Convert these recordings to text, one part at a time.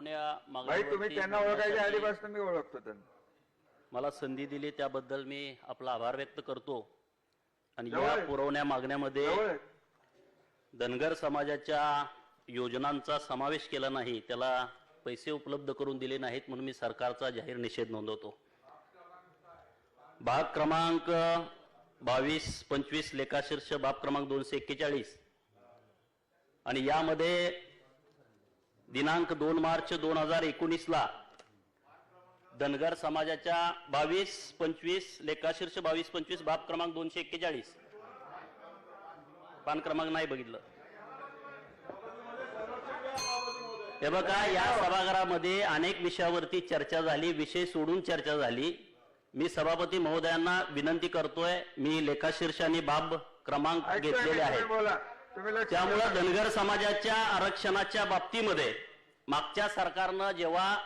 तुम्ही त्यांना ओळखायच्या आधीपासून मी ओळखतो त्यांना मला संधी दिली त्याबद्दल मी आपला आभार व्यक्त करतो आणि या. पुरवण्या मागण्यामध्ये. धनगर समाजाच्या योजनांचा समावेश केला नाही त्याला पैसे उपलब्ध करून दिले नाहीत म्हणून मी सरकारचा जाहीर निषेध नोंदवतो भाग क्रमांक बावीस पंचवीस लेखाशीर्ष बाब क्रमांक दोनशे एक्केचाळीस आणि यामध्ये दिनांक दोन मार्च दोन हजार एकोणीसला धनगर समाजाच्या बावीस पंचवीस लेखाशीर्ष बावीस पंचवीस बाब क्रमांक दोनशे एक्केचाळीस. पान क्रमांक नाही बघितलं. हे बघा या सभागृहामध्ये अनेक विषयावरती चर्चा झाली विषय सोडून चर्चा झाली. मी सभापती महोदयांना विनंती करतोय मी लेखाशीर्ष आणि बाब क्रमांक घेतलेले आहेत. त्यामुळं धनगर समाजाच्या आरक्षणाच्या बाबतीमध्ये मागच्या सरकारनं जेव्हा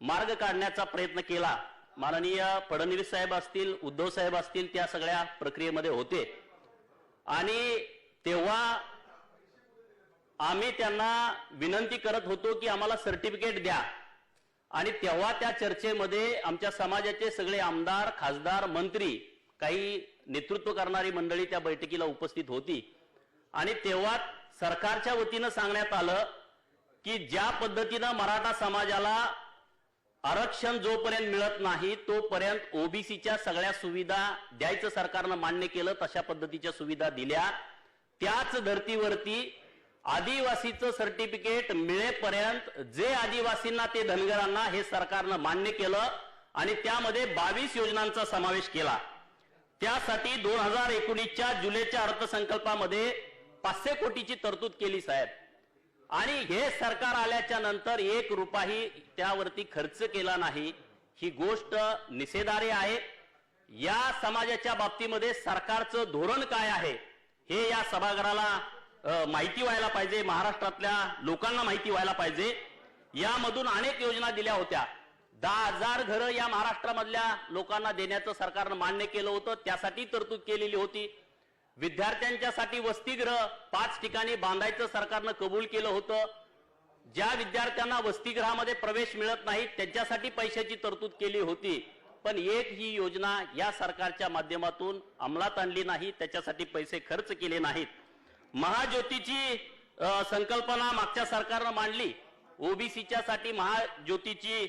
मार्ग काढण्याचा प्रयत्न केला माननीय फडणवीस साहेब असतील उद्धव साहेब असतील त्या सगळ्या प्रक्रियेमध्ये होते. आणि तेव्हा आम्ही त्यांना विनंती करत होतो की आम्हाला सर्टिफिकेट द्या. आणि तेव्हा त्या चर्चेमध्ये आमच्या समाजाचे सगळे आमदार खासदार मंत्री काही नेतृत्व करणारी मंडळी त्या बैठकीला उपस्थित होती. आणि तेव्हा सरकारच्या वतीनं सांगण्यात आलं की ज्या पद्धतीनं मराठा समाजाला आरक्षण जोपर्यंत मिळत नाही तोपर्यंत ओबीसीच्या सगळ्या सुविधा द्यायचं सरकारनं मान्य केलं तशा पद्धतीच्या सुविधा दिल्या. त्याच धर्तीवरती आदिवासीचं सर्टिफिकेट मिळेपर्यंत जे आदिवासींना ते धनगरांना हे सरकारनं मान्य केलं आणि त्यामध्ये बावीस योजनांचा समावेश केला. त्यासाठी दोन हजार एकोणीसच्या जुलैच्या अर्थसंकल्पामध्ये पाचशे कोटीची तरतूद केली साहेब. आणि हे सरकार आल्याच्यानंतर एक रुपयाही त्यावरती खर्च केला नाही. ही गोष्ट निषेधार्ह आहे. या समाजाच्या बाबतीमध्ये सरकारचं धोरण काय आहे हे या सभागृहाला माहिती व्हायला पाहिजे महाराष्ट्रातल्या लोकांना माहिती व्हायला पाहिजे. यामधून अनेक योजना दिल्या होत्या. दहा हजार घरं या महाराष्ट्रामधल्या लोकांना देण्याचं सरकारनं मान्य केलं होतं त्यासाठी तरतूद केलेली होती. विद्यार्थ्यांच्यासाठी वसतिगृह पाच ठिकाणी बांधायचं सरकारनं कबूल केलं होतं. ज्या विद्यार्थ्यांना वसतिगृहामध्ये प्रवेश मिळत नाही त्यांच्यासाठी पैशाची तरतूद केली होती. पण एक ही योजना या सरकारच्या माध्यमातून अंमलात आणली नाही त्याच्यासाठी पैसे खर्च केले नाहीत. महाज्योतीची संकल्पना मागच्या सरकारनं मांडली. ओबीसीच्या साठी महाज्योतीची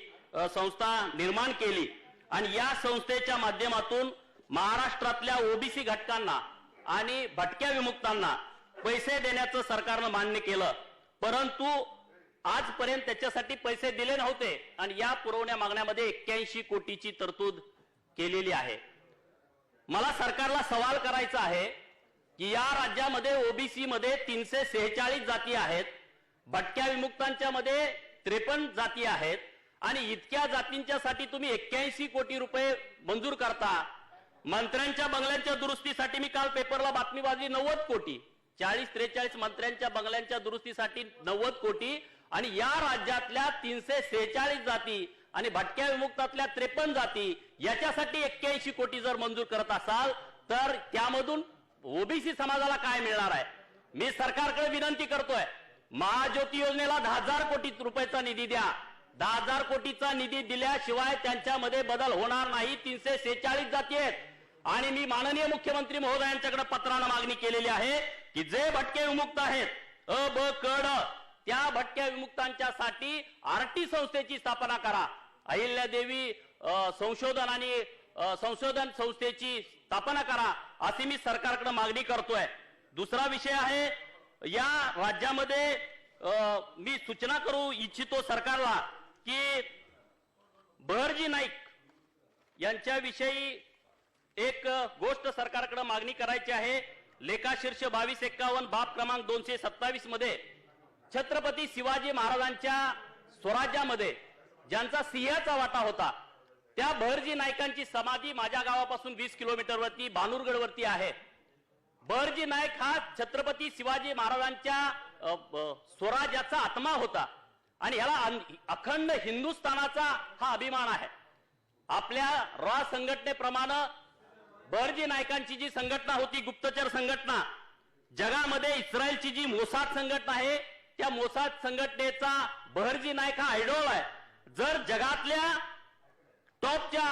संस्था निर्माण केली. आणि या संस्थेच्या माध्यमातून महाराष्ट्रातल्या ओबीसी घटकांना आणि भटक्या विमुक्तांना पैसे देण्याचं सरकारनं मान्य केलं. परंतु आजपर्यंत त्याच्यासाठी पैसे दिले नव्हते आणि या पुरवण्या मागण्यामध्ये एक्क्याऐंशी कोटीची तरतूद केलेली आहे. मला सरकारला सवाल करायचा आहे की या राज्यामध्ये ओबीसी मध्ये तीनशे सेहेचाळीस जाती आहेत भटक्या विमुक्तांच्या मध्ये त्रेपन्न जाती आहेत आणि इतक्या जातींच्यासाठी तुम्ही एक्क्याऐंशी कोटी रुपये मंजूर करता. मंत्र्यांच्या बंगल्यांच्या दुरुस्तीसाठी मी काल पेपरला बातमी वाजली नव्वद कोटी चाळीस त्रेचाळीस मंत्र्यांच्या बंगल्यांच्या दुरुस्तीसाठी नव्वद कोटी आणि या राज्यातल्या तीनशे सेहेचाळीस जाती आणि भटक्या विमुक्तातल्या त्रेपन्न जाती याच्यासाठी एक्क्याऐंशी कोटी जर मंजूर करत असाल तर त्यामधून ओबीसी समाजाला काय मिळणार आहे? मी सरकारकडे विनंती करतोय महाज्योती योजनेला दहा हजार कोटी रुपयाचा निधी द्या. दहा हजार कोटीचा निधी दिल्याशिवाय त्यांच्यामध्ये बदल होणार नाही. तीनशे सेहेचाळीस जाती आहेत. आणि मी माननीय मुख्यमंत्री महोदयांच्याकडे पत्रानं मागणी केलेली आहे की जे भटके विमुक्त आहेत अ ब क त्या भटक्या विमुक्तांच्यासाठी आरटी संस्थेची स्थापना करा. अहिल्यादेवी संशोधन आणि संशोधन संस्थेची स्थापना करा अशी मी सरकारकडे मागणी करतोय. दुसरा विषय आहे या राज्यामध्ये मी सूचना करू इच्छितो सरकारला की बहरजी नाईक यांच्याविषयी एक गोष्ट सरकारकडे मागणी करायची आहे. लेखाशीर्ष बावीस एक्कावन्न बाब क्रमांक दोनशे सत्तावीसमध्ये छत्रपती शिवाजी महाराजांच्या स्वराज्यामध्ये ज्यांचा सिंहाचा वाटा होता त्या बहरजी नायकांची समाधी माझ्या गावापासून वीस किलोमीटरवरती बानुरगडवरती आहे. बहरजी नाईक हा छत्रपती शिवाजी महाराजांच्या स्वराज्याचा आत्मा होता. आणि ह्याला अखंड हिंदुस्थानाचा हा अभिमान आहे. आपल्या रॉ संघटनेप्रमाणे बर्जी नायकांची जी संघटना होती गुप्तचर संघटना जगामध्ये इस्रायलची जी मोसाद संघटना आहे त्या मोसाद संघटनेचा बहरजी नायक हा आयडॉल आहे. जर जगातल्या टॉपच्या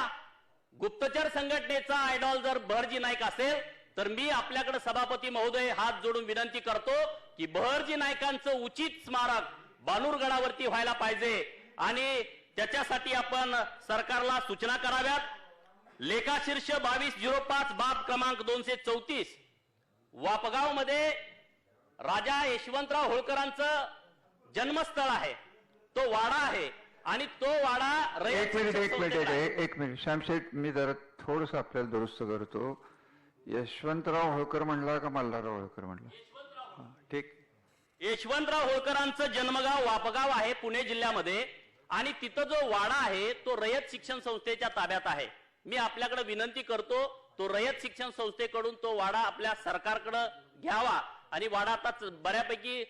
गुप्तचर संघटनेचा आयडॉल जर बहरजी नाईक असेल तर मी आपल्याकडे सभापती महोदय हात जोडून विनंती करतो की बहरजी नायकांचं उचित स्मारक बानूरगडावरती व्हायला पाहिजे आणि त्याच्यासाठी आपण सरकारला सूचना कराव्यात. लेखाशीर्ष बावीस झिरो पाच बाब क्रमांक दोनशे चौतीस. वापगावमध्ये राजा यशवंतराव होळकरांचं जन्मस्थळ आहे. तो वाडा आहे आणि तो वाडा एक मिनिट एक मिनिट. एक मिनिट श्यामशेठ मी जरा थोडस आपल्याला दुरुस्त करतो. यशवंतराव होळकर म्हणला का मल्हारराव होळकर म्हणला? ठीक. यशवंतराव होळकरांचं जन्मगाव वापगाव आहे पुणे जिल्ह्यामध्ये. आणि तिथं जो वाडा आहे तो रयत शिक्षण संस्थेच्या ताब्यात आहे. मी आपल्याकडे विनंती करतो तो रयत शिक्षण संस्थेकडून तो वाडा आपल्या सरकारकडे घ्यावा. आणि वाडा आता बऱ्यापैकी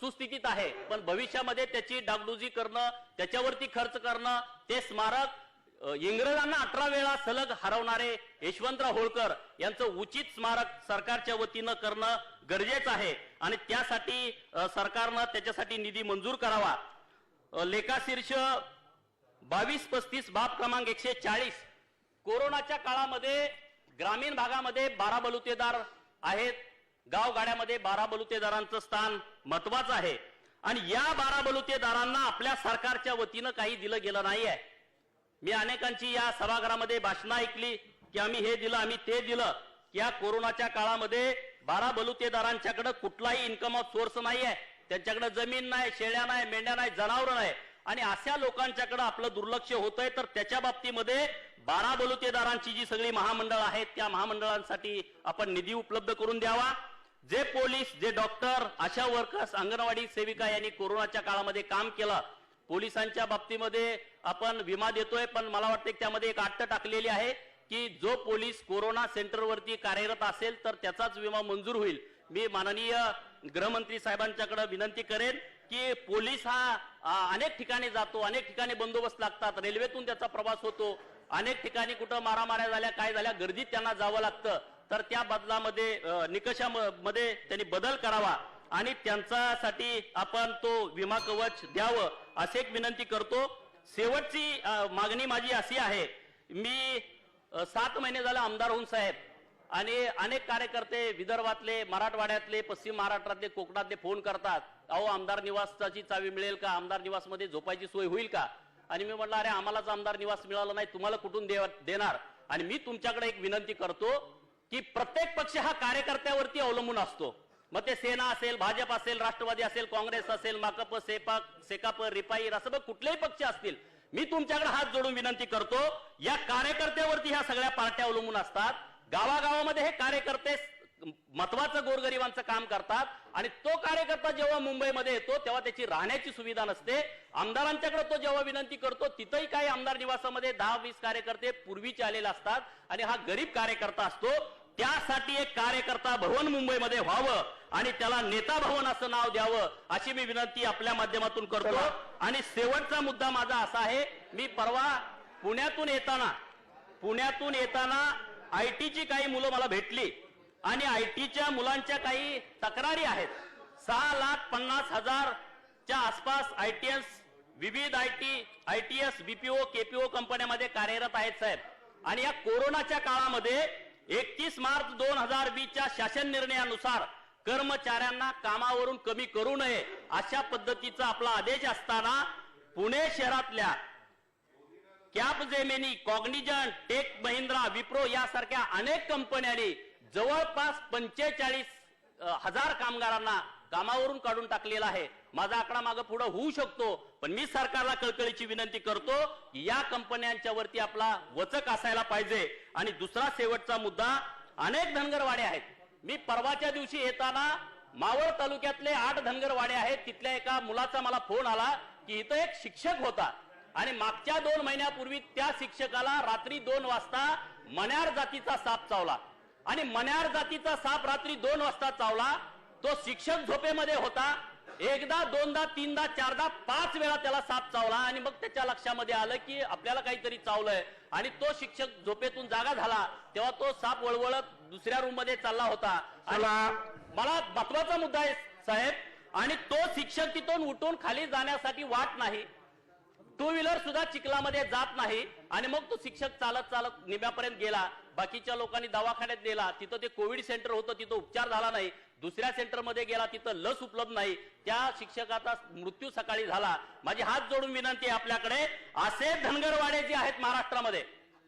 सुस्थितीत आहे. पण भविष्यामध्ये त्याची डागडुजी करणं त्याच्यावरती खर्च करणं ते स्मारक इंग्रजांना अठरा वेळा सलग हरवणारे यशवंतराव होळकर यांचं उचित स्मारक सरकारच्या वतीनं करणं गरजेचं आहे. आणि त्यासाठी सरकारनं त्याच्यासाठी निधी मंजूर करावा. लेखाशीर्ष बावीस पस्तीस बाब क्रमांक एकशे चाळीस. कोरोनाच्या काळामध्ये ग्रामीण भागामध्ये बारा बलुतेदार आहेत. गावगाड्यामध्ये बारा बलुतेदारांचं स्थान महत्वाचं आहे. आणि या बारा बलुतेदारांना आपल्या सरकारच्या वतीनं काही दिलं गेलं नाही आहे मी अनेकांची या सभागृहामध्ये भाषणं ऐकली की आम्ही हे दिलं आम्ही ते दिलं या कोरोनाच्या काळामध्ये बारा बलुतेदारांच्याकडे कुठलाही इन्कम ऑफ सोर्स नाही आहे त्यांच्याकडे जमीन नाही शेळ्या नाही मेंढ्या नाही जनावरं नाही. आणि अशा लोकांच्याकडे आपलं दुर्लक्ष होतंय तर त्याच्या बाबतीमध्ये बारा बलुतेदारांची जी सगळी महामंडळ आहेत त्या महामंडळांसाठी आपण निधी उपलब्ध करून द्यावा. जे पोलीस जे डॉक्टर अशा वर्कर्स अंगणवाडी सेविका यांनी कोरोनाच्या काळामध्ये काम केलं. पोलिसांच्या बाबतीमध्ये आपण विमा देतोय पण मला वाटतं त्यामध्ये एक अट्ट टाकलेली आहे की जो पोलीस कोरोना सेंटरवरती कार्यरत असेल तर त्याचाच विमा मंजूर होईल. मी माननीय गृहमंत्री साहेबांच्याकडे विनंती करेन की पोलीस हा अनेक ठिकाणी जातो अनेक ठिकाणी बंदोबस्त लागतात रेल्वेतून त्याचा प्रवास होतो अनेक ठिकाणी कुठं मारामाऱ्या झाल्या काय झाल्या गर्दीत त्यांना जावं लागतं. तर त्या बदलामध्ये निकषामध्ये त्यांनी बदल करावा आणि त्यांच्यासाठी आपण तो विमा कवच द्यावं असे एक विनंती करतो. शेवटची मागणी माझी अशी आहे मी सात महिने झाले आमदार होऊन साहेब आणि अनेक कार्यकर्ते विदर्भातले मराठवाड्यातले पश्चिम महाराष्ट्रातले कोकणातले फोन करतात. अहो आमदार निवासाची चावी मिळेल का? आमदार निवासमध्ये झोपायची सोय होईल का? आणि मी म्हटलं अरे आम्हालाच आमदार निवास मिळाला नाही तुम्हाला कुठून देणार? आणि मी तुमच्याकडे एक विनंती करतो की प्रत्येक पक्ष हा कार्यकर्त्यावरती अवलंबून असतो. मग ते सेना असेल भाजप असेल राष्ट्रवादी असेल काँग्रेस असेल माकप सेपाक सेकाप रिपाई असं बघ कुठलेही पक्ष असतील. मी तुमच्याकडे हात जोडून विनंती करतो या कार्यकर्त्यावरती ह्या सगळ्या पार्ट्या अवलंबून असतात. गावागावामध्ये हे कार्यकर्ते महत्वाचं गोरगरिबांचं काम करतात आणि तो कार्यकर्ता जेव्हा मुंबईमध्ये येतो तेव्हा त्याची राहण्याची सुविधा नसते. आमदारांच्याकडे तो जेव्हा विनंती करतो तिथंही काही आमदार निवासामध्ये दहा वीस कार्यकर्ते पूर्वीचे आलेले असतात आणि हा गरीब कार्यकर्ता असतो. त्यासाठी एक कार्यकर्ता भवन मुंबईमध्ये व्हावं आणि त्याला नेता भवन असं नाव द्यावं अशी मी विनंती आपल्या माध्यमातून करतो. आणि शेवटचा मुद्दा माझा असा आहे मी परवा पुण्यातून येताना पुण्यातून येताना आयटीची काही मुलं मला भेटली. आणि आयटीच्या मुलांच्या काही तक्रारी आहेत. सहा लाख पन्नास हजारच्या आसपास आयटीएस विविध आयटी आयटीएस बीपीओ केपीओ कंपन्यामध्ये कार्यरत आहेत साहेब. आणि या कोरोनाच्या काळामध्ये एकतीस मार्च दोन हजार वीसच्या शासन निर्णयानुसार कर्मचाऱ्यांना कामावरून कमी करू नये अशा पद्धतीचा आपला आदेश असताना पुणे शहरातल्या Capgemini Cognizant Tech Mahindra Wipro यासारख्या अनेक कंपन्यांनी जवळपास पंचेचाळीस हजार कामगारांना कामावरून काढून टाकलेला आहे. माझा आकडा मागे पुढे होऊ शकतो पण मी सरकारला कळकळीची विनंती करतो की या कंपन्यांच्या वरती आपला वचक असायला पाहिजे. आणि दुसरा शेवटचा मुद्दा अनेक धनगरवाडे आहेत. मी परवाच्या दिवशी येताना मावळ तालुक्यातले आठ धनगरवाडे आहेत. तिथल्या एका मुलाचा मला फोन आला की इथं एक शिक्षक होता. आणि मागच्या दोन महिन्यापूर्वी त्या शिक्षकाला रात्री दोन वाजता मण्यार जातीचा साप चावला. आणि मण्यार जातीचा साप रात्री दोन वाजता चावला. तो शिक्षक झोपेमध्ये होता. एकदा दोनदा तीनदा चारदा पाच वेळा त्याला साप चावला. आणि मग त्याच्या लक्षामध्ये आलं की आपल्याला काहीतरी चावलंय. आणि तो शिक्षक झोपेतून जागा झाला. तेव्हा तो साप वळवळत दुसऱ्या रूममध्ये चालला होता. मला महत्त्वाचा मुद्दा आहे साहेब. आणि तो शिक्षक तिथून उठून खाली जाण्यासाठी वाट नाही. टू व्हीलर सुद्धा चिखलामध्ये जात नाही. आणि मग तो शिक्षक चालत चालत निम्यापर्यंत गेला. बाकीच्या लोकांनी दवाखान्यात नेला तिथं ते कोविड सेंटर होतं तिथं उपचार झाला नाही. दुसऱ्या सेंटरमध्ये गेला तिथं लस उपलब्ध नाही. त्या शिक्षकाचा मृत्यू सकाळी झाला. माझी हात जोडून विनंती आहे आपल्याकडे. असे धनगरवाडे जे आहेत महाराष्ट्रामध्ये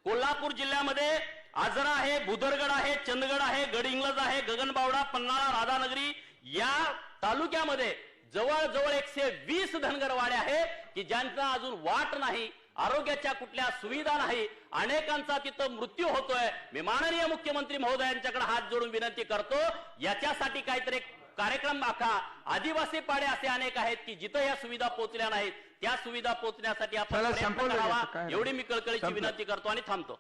कोल्हापूर जिल्ह्यामध्ये आजरा आहे भुदरगड आहे चंदगड आहे गडहिंग्लज आहे गगनबावडा पन्हाळा राधानगरी या तालुक्यामध्ये जवळजवळ एकशे वीस धनगरवाडे आहे की ज्यांचा अजून वाट नाही. आरोग्याच्या कुठल्या सुविधा नाही अनेकांचा तिथं मृत्यू होतोय. मी माननीय मुख्यमंत्री महोदयांच्याकडे हात जोडून विनंती करतो याच्यासाठी काहीतरी कार्यक्रम आखा. आदिवासी पाडे असे अनेक आहेत की जिथं या सुविधा पोहोचल्या नाहीत त्या सुविधा पोहोचण्यासाठी आपण करावा. एवढी मी कळकळीची. विनंती करतो आणि थांबतो.